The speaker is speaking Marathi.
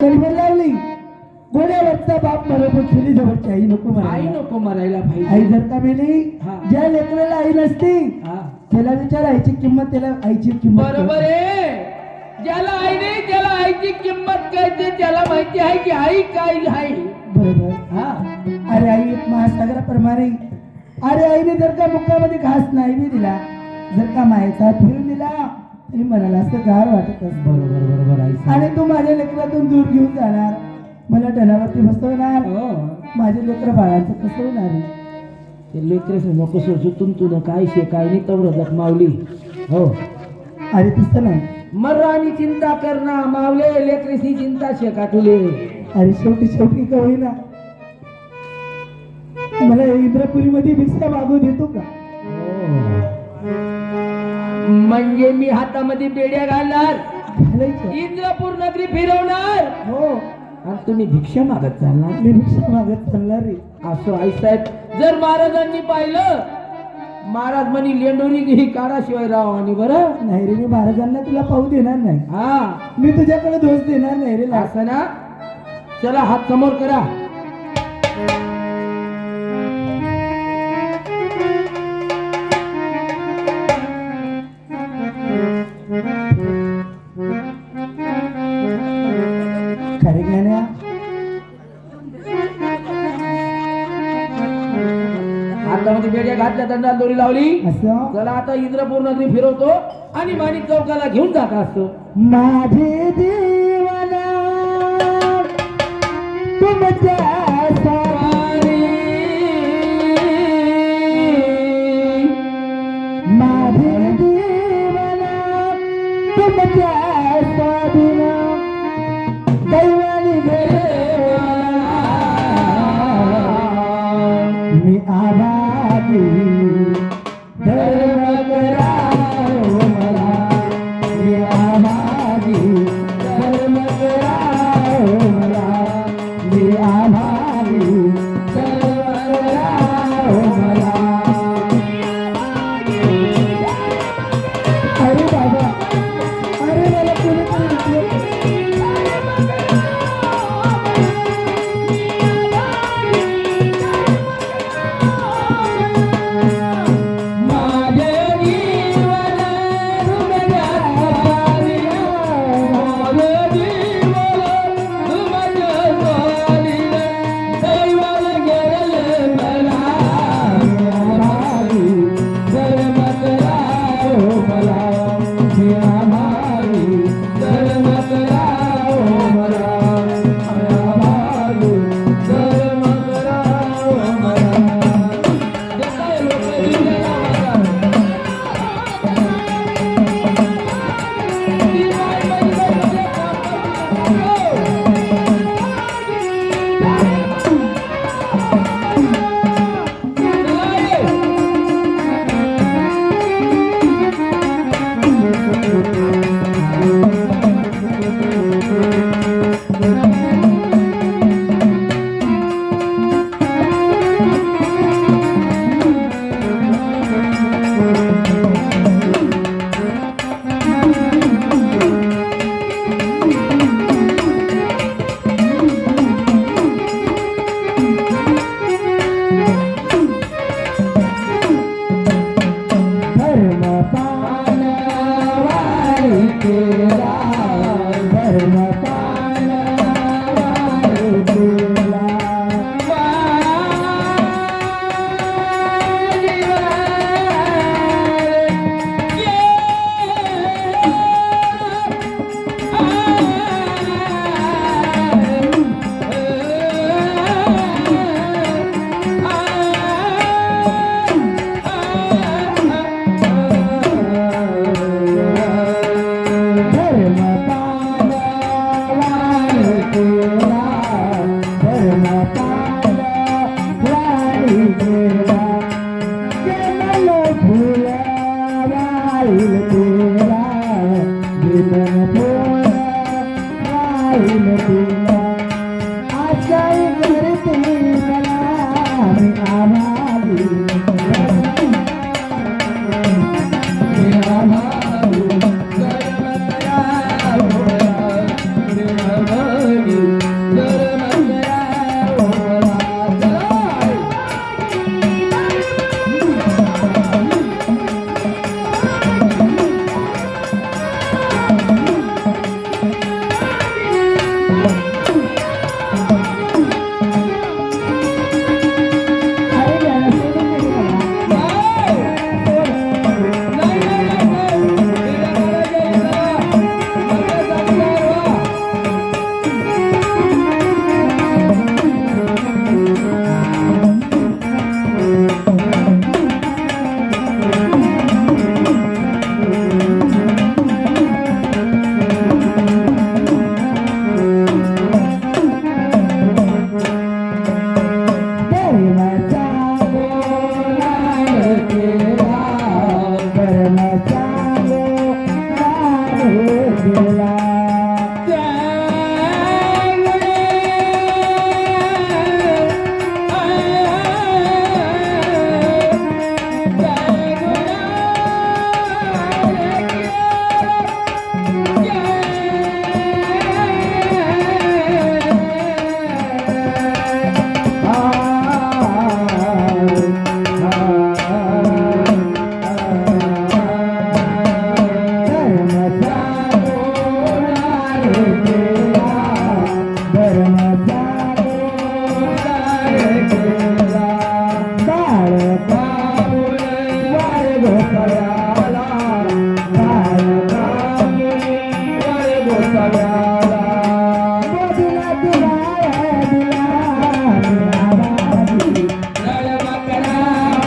तलवार लावली घोड्यावरचा बाप बरोबर चुली जवळची आई नको आई नको मरायला आई पाहिजे जर का मेली हा. ज्या लेकराला आई नसती हा. त्याला विचार आईची किंमत त्याला आईची किंमत बरोबर आहे. ज्याला आई नाही त्याला आईची किंमत कळते त्याला माहिती आहे की आई काय आहे. बरोबर. हा. अरे आई एक महासागराप्रमाणे. अरे आईने जर का मुखामध्ये घास नाही बी दिला जर का मायेचा फिरून दिला तरी मनाला असं गार वाटत असत. बरोबर बरोबर आई आणि तू माझ्या लेकरातून दूर घेऊन जाणार. मला डणावरती बसवणार. हो. माझे लेकर बाळाचं कसं होणार आहे? ते लेकरेस नको सोचून तुला काय शे काय नाही तेवढं जखमावली हो. अरे तसं नाही. मर्रानी चिंता करणं मावले लेकरेसनी चिंता शे का तुले? अरे शेवटी शेवटी का होईना? मला इंद्रपुरीमध्ये भिक्षा मागू देतो का? म्हणजे मी हातामध्ये बेड्या घालणार. इंद्रपूर नगरी फिरवणार. हो. आणि तुम्ही भिक्षा मागत चालणार. मी भिक्षा मागत चालणार रे असो आई साहेब जर महाराजांनी पाहिलं महाराज म्हणी लेंडोरी ही काढाशिवाय राव आणि बरं. नाही रे मी महाराजांना तुला पाहू देणार नाही. हा. मी तुझ्याकडे दोष देणार नाही रे. असं ना? चला हात समोर करा. खरे ज्ञान्या हातामध्ये बेड्या घातल्या दंडात दोरी लावली. असं? चला आता इंद्रपूर नगरी फिरवतो आणि माणिक चौकाला घेऊन जात असतो. माझे देवाला तुमच्या सारी माझे देवाला तुमच्या Yeah. Oh, my